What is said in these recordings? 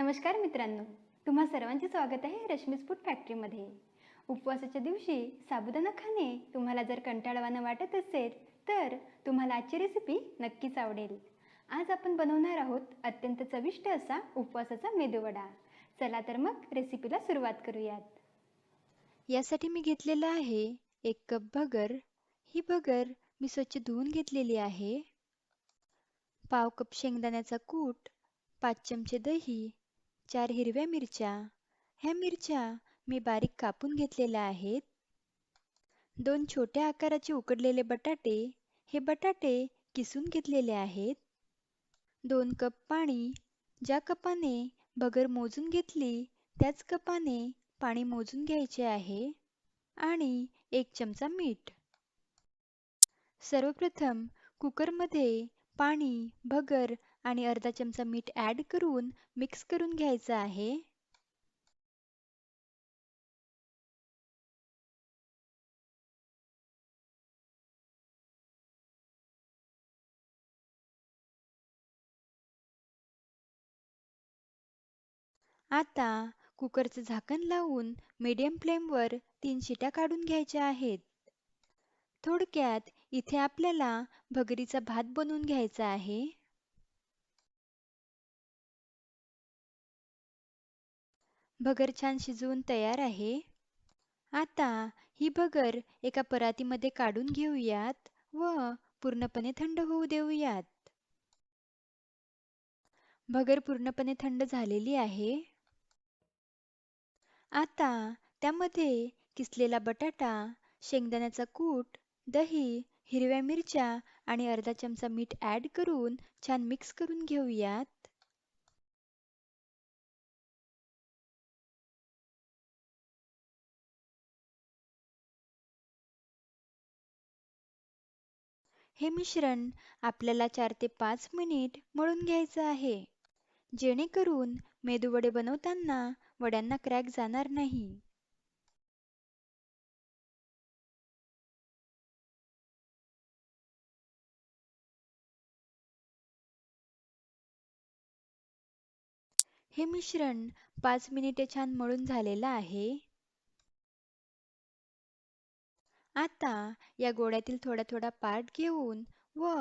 नमस्कार मित्रांनो. तुम्हा सर्वांचे स्वागत आहे रश्मीज फूड फॅक्टरीमध्ये. उपवासाच्या दिवशी साबुदाणा खाणे तुम्हाला जर कंटाळवाणं वाटत असेल तर तुम्हाला आजची रेसिपी नक्कीच आवडेल. आज आपण बनवणार आहोत अत्यंत चविष्ट असा उपवासाचा मेदूवडा. चला तर मग रेसिपीला सुरुवात करूयात. यासाठी मी घेतलेलं आहे एक कप भगर ही भगर मी स्वच्छ धुवून घेतलेली आहे. पाव कप शेंगदाण्याचा कूट पाच चमचे दही चार हिरव्या मिरच्या. ह्या मिरच्या मी बारीक कापून घेतलेल्या आहेत. दोन छोट्या आकाराचे उकडलेले बटाटे हे बटाटे किसून घेतलेले आहेत. दोन कप पाणी ज्या कपाने भगर मोजून घेतली त्याच कपाने पाणी मोजून घ्यायचे आहे आणि एक चमचा मीठ. सर्वप्रथम कुकरमध्ये पाणी भगर आणि अर्धा चमचा मीठ ॲड करून मिक्स करून घ्यायचं आहे. आता कुकरचं झाकण लावून मीडियम फ्लेमवर तीन शिट्या काढून घ्यायच्या आहेत. थोडक्यात इथे आपल्याला भगरीचा भात बनवून घ्यायचा आहे. भगर छान शिजवून तयार आहे. आता ही भगर एका परातीमध्ये काढून घेऊयात व पूर्णपणे थंड होऊ देऊयात. भगर पूर्णपणे थंड झालेली आहे. आता त्यामध्ये किसलेला बटाटा शेंगदाण्याचा कूट दही हिरव्या मिरच्या आणि अर्धा चमचा मीठ ॲड करून छान मिक्स करून घेऊयात. हे मिश्रण आपल्याला चार ते पाच मिनिट मळून घ्यायचं आहे. जेणेकरून मेदूवडे बनवताना वड्यांना क्रॅक जाणार नाही. हे मिश्रण पाच मिनिटे छान मळून झालेलं आहे. आता या गोळ्यातील थोडा थोडा पार्ट घेऊन व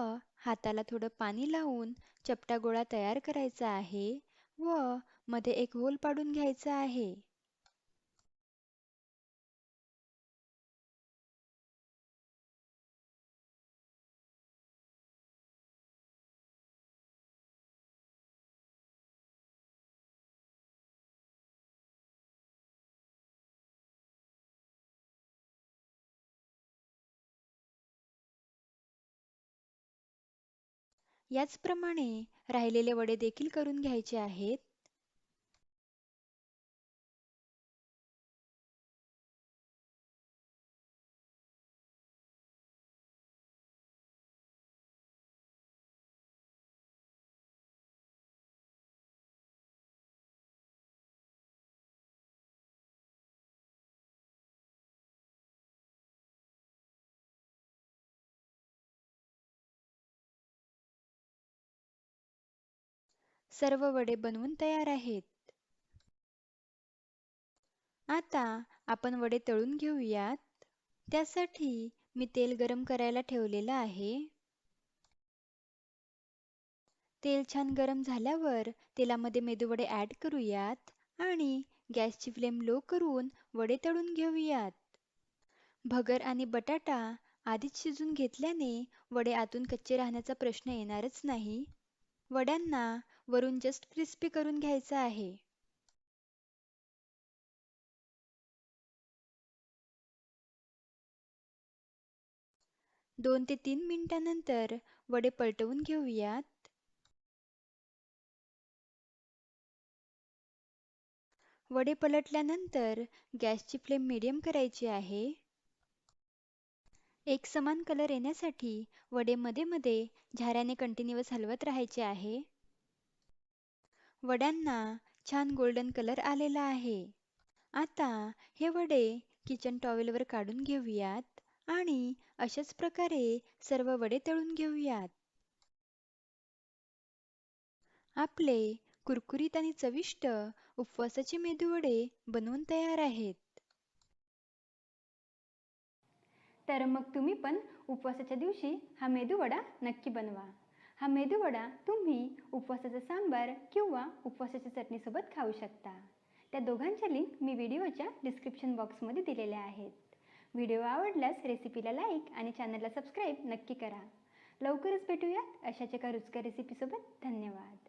हाताला थोडं पाणी लावून चपटा गोळा तयार करायचा आहे व मध्ये एक होल पाडून घ्यायचा आहे. याचप्रमाणे राहिलेले वडे देखील करून घ्यायचे आहेत. सर्व वडे बनवून तयार आहेत. आता आपण वडे तळून घेऊयात. त्यासाठी मी तेल गरम करायला ठेवलेलं आहे. तेल छान गरम झाल्यावर तेलामध्ये मेदूवडे ॲड करूयात आणि गॅसची फ्लेम लो करून वडे तळून घेऊयात. भगर आणि बटाटा आधीच शिजून घेतल्याने वडे आतून कच्चे राहण्याचा प्रश्न येणारच नाही. वड्यांना वरून जस्ट क्रिस्पी करून घ्यायचं आहे. दोन ते तीन मिनिटांनंतर वडे पलटवून घेऊयात. वडे पलटल्यानंतर गॅसची फ्लेम मिडियम करायची आहे. एक समान कलर येण्यासाठी वडे मध्ये मध्ये झाऱ्याने कंटिन्युअस हलवत राहायचे आहे. वड्यांना छान गोल्डन कलर आलेला आहे. आता हे वडे किचन टॉवेलवर काढून घेऊयात आणि अशाच प्रकारे सर्व वडे तळून घेऊयात. आपले कुरकुरीत आणि चविष्ट उपवासाचे मेदूवडे बनवून तयार आहेत. तर मग तुम्ही पण उपवासाच्या दिवशी हा मेदूवडा नक्की बनवा. हा मेदूवडा तुम्ही उपवासाचा सांबार किंवा उपवासाच्या चटणीसोबत खाऊ शकता. त्या दोघांच्या लिंक मी व्हिडिओच्या डिस्क्रिप्शन बॉक्समध्ये दिलेल्या आहेत. व्हिडिओ आवडल्यास रेसिपीला लाईक आणि चॅनलला सबस्क्राईब नक्की करा. लवकरच भेटूयात अशाच एका रुचकर रेसिपीसोबत धन्यवाद.